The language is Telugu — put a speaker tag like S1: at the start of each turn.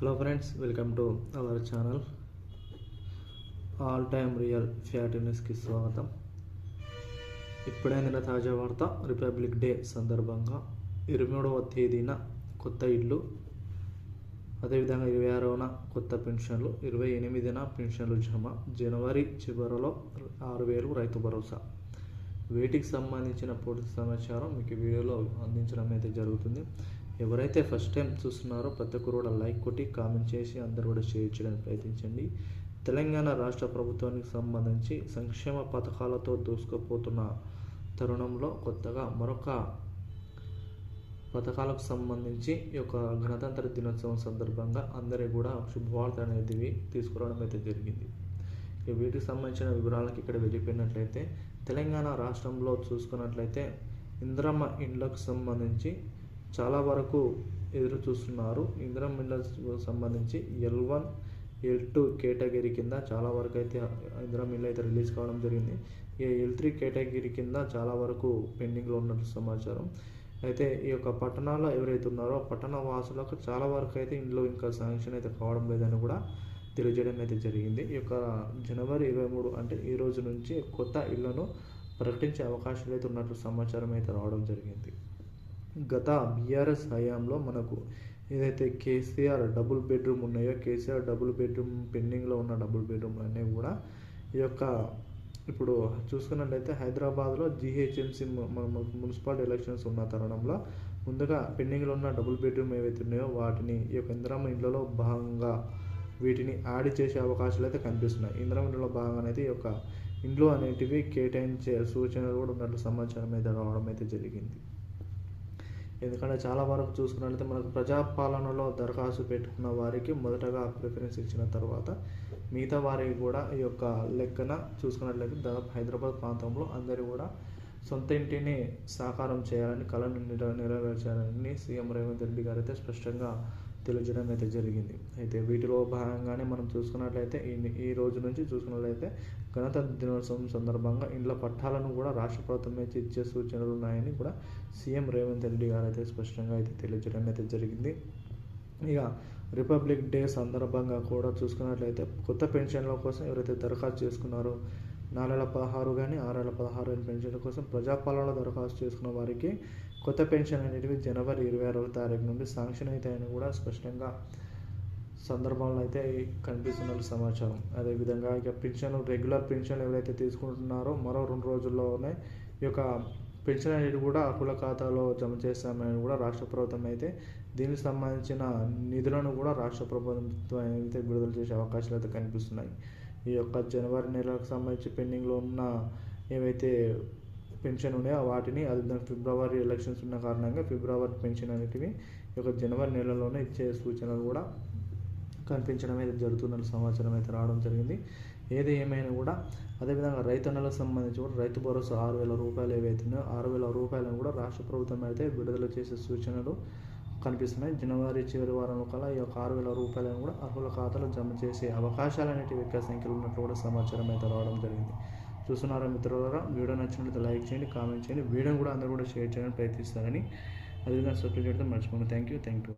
S1: Hello friends welcome to our channel all time real fact న్యూస్కి స్వాగతం. ఇప్పుడైన తాజా వార్త రిపబ్లిక్ డే సందర్భంగా ఇరవై మూడవ తేదీన కొత్త ఇల్లు అదేవిధంగా ఇరవై ఆరవన కొత్త పెన్షన్లు ఇరవై ఎనిమిదిన పెన్షన్లు జమ జనవరి చివరిలో ఆరు వేలు రైతు భరోసా. వీటికి సంబంధించిన పూర్తి సమాచారం మీకు వీడియోలో అందించడం అయితే జరుగుతుంది. ఎవరైతే ఫస్ట్ టైం చూస్తున్నారో ప్రతి ఒక్కరు కూడా లైక్ కొట్టి కామెంట్ చేసి అందరూ కూడా షేర్ చేయడానికి ప్రయత్నించండి. తెలంగాణ రాష్ట్ర ప్రభుత్వానికి సంబంధించి సంక్షేమ పథకాలతో దూసుకుపోతున్న తరుణంలో కొత్తగా మరొక పథకాలకు సంబంధించి ఈ యొక్క గణతంత్ర దినోత్సవం సందర్భంగా అందరికీ కూడా శుభవార్త అనేది తీసుకురావడం అయితే జరిగింది. ఇక వీటికి సంబంధించిన వివరాలకు ఇక్కడ వెళ్ళిపోయినట్లయితే తెలంగాణ రాష్ట్రంలో చూసుకున్నట్లయితే ఇంద్రమ్మ ఇండ్లకు సంబంధించి చాలా వరకు ఎదురు చూస్తున్నారు. ఇంద్రమ్మ ఇండ్లకు సంబంధించి L one L two category కింద చాలా వరకు అయితే ఇంద్రమ్మ మిల్ అయితే రిలీజ్ కావడం జరిగింది. ఈ ఎల్ త్రీ కేటగిరీ కింద చాలా వరకు పెండింగ్లో ఉన్నట్లు సమాచారం. అయితే ఈ యొక్క పట్టణాల్లో ఎవరైతే ఉన్నారో పట్టణ వాసులకు చాలా వరకు అయితే ఇంట్లో ఇంకా శాంక్షన్ అయితే కావడం లేదని కూడా తెలియజేయడం అయితే జరిగింది. ఈ యొక్క జనవరి ఇరవై మూడు అంటే ఈ రోజు నుంచి కొత్త ఇళ్ళను ప్రకటించే అవకాశాలు అయితే ఉన్నట్లు సమాచారం అయితే రావడం జరిగింది. గత బీఆర్ఎస్ హయాంలో మనకు ఏదైతే కేసీఆర్ డబుల్ బెడ్రూమ్ ఉన్నాయో కేసీఆర్ డబుల్ బెడ్రూమ్ పెండింగ్లో ఉన్న డబుల్ బెడ్రూమ్లన్నీ కూడా ఈ యొక్క ఇప్పుడు చూసుకున్నట్లయితే హైదరాబాద్లో జీహెచ్ఎంసీ మున్సిపాలిటీ ఎలక్షన్స్ ఉన్న తరుణంలో ముందుగా పెండింగ్లో ఉన్న డబుల్ బెడ్రూమ్ ఏవైతే ఉన్నాయో వాటిని ఈ యొక్క ఇందిరమ్మ ఇండ్లలో భాగంగా వీటిని యాడ్ చేసే అవకాశాలు అయితే కనిపిస్తున్నాయి. ఇందిరమ్మ ఇండ్లలో భాగంగా అయితే ఈ యొక్క ఇండ్లు అనేటివి కేటాయించే సూచనలు కూడా ఉన్నట్లు సమాచారం అయితే రావడం అయితే జరిగింది. ఎందుకంటే చాలా వరకు చూసుకున్నట్లయితే మనకు ప్రజాపాలనలో దరఖాస్తు పెట్టుకున్న వారికి మొదటగా ప్రిఫరెన్స్ ఇచ్చిన తర్వాత మిగతా వారికి కూడా ఈ యొక్క లెక్కన చూసుకున్నట్లయితే దాదాపు హైదరాబాద్ ప్రాంతంలో అందరూ కూడా సొంత ఇంటిని సాకారం చేయాలని కళను నెర నెరవేర్చాలని సీఎం రేవంత్ రెడ్డి గారు అయితే స్పష్టంగా తెలియజేయడం అయితే జరిగింది. అయితే వీటిలో భాగంగానే మనం చూసుకున్నట్లయితే ఈ ఈ రోజు నుంచి చూసుకున్నట్లయితే గణతంత్ర దినోత్సవం సందర్భంగా ఇండ్ల పట్టాలను కూడా రాష్ట్ర ప్రభుత్వం అయితే ఇచ్చే సూచనలు ఉన్నాయని కూడా సీఎం రేవంత్ రెడ్డి గారు అయితే స్పష్టంగా అయితే తెలియజేయడం అయితే జరిగింది. ఇక రిపబ్లిక్ డే సందర్భంగా కూడా చూసుకున్నట్లయితే కొత్త పెన్షన్ల కోసం ఎవరైతే దరఖాస్తు చేసుకున్నారో నాలుగు పదహారు కానీ ఆరు వేల పదహారు పెన్షన్ల కోసం ప్రజాపాలనలో దరఖాస్తు చేసుకున్న వారికి కొత్త పెన్షన్ అనేటివి జనవరి ఇరవై ఆరవ తారీఖు నుండి శాంక్షన్ అవుతాయని కూడా స్పష్టంగా సందర్భంలో అయితే కనిపిస్తున్న సమాచారం. అదేవిధంగా ఇక పెన్షన్ రెగ్యులర్ పెన్షన్ ఎవరైతే తీసుకుంటున్నారో మరో రెండు రోజుల్లోనే ఈ యొక్క పెన్షన్ అనేది కూడా అప్పుల ఖాతాలో జమ చేస్తామని కూడా రాష్ట్ర ప్రభుత్వం అయితే దీనికి సంబంధించిన నిధులను కూడా రాష్ట్ర ప్రభుత్వం అయితే విడుదల చేసే అవకాశాలు అయితే కనిపిస్తున్నాయి. ఈ యొక్క జనవరి నెలకు సంబంధించి పెండింగ్లో ఉన్న ఏవైతే పెన్షన్ ఉన్నాయో వాటిని అదేవిధంగా ఫిబ్రవరి ఎలక్షన్స్ ఉన్న కారణంగా ఫిబ్రవరి పెన్షన్ అనేటివి ఈ యొక్క జనవరి నెలలోనే ఇచ్చే సూచనలు కూడా కనిపించడం అయితే జరుగుతున్న సమాచారం అయితే రావడం జరిగింది. ఏది ఏమైనా కూడా అదేవిధంగా రైతన్నలకు సంబంధించి కూడా రైతు భరోసా ఆరు వేల రూపాయలు ఏవైతున్నాయో ఆరు వేల రూపాయలను కూడా రాష్ట్ర ప్రభుత్వం అయితే విడుదల చేసే సూచనలు కనిపిస్తున్నాయి. జనవరి చివరి వారంలో కల్లా ఈ యొక్క ఆరు వేల రూపాయలను కూడా అర్హుల ఖాతాలో జమ చేసే అవకాశాలు అనేటివి ఎక్కువ సంఖ్యలో ఉన్నట్లు కూడా సమాచారం అయితే రావడం జరిగింది. చూస్తున్నారా మిత్రులారా వీడియో నచ్చినట్లయితే లైక్ చేయండి కామెంట్ చేయండి. వీడియోని కూడా అందరూ కూడా షేర్ చేయడానికి ప్రయత్నిస్తారని. అదేవిధంగా సబ్స్క్రైబ్ చేయడం మర్చిపోండి థ్యాంక్ యూ థ్యాంక్ యూ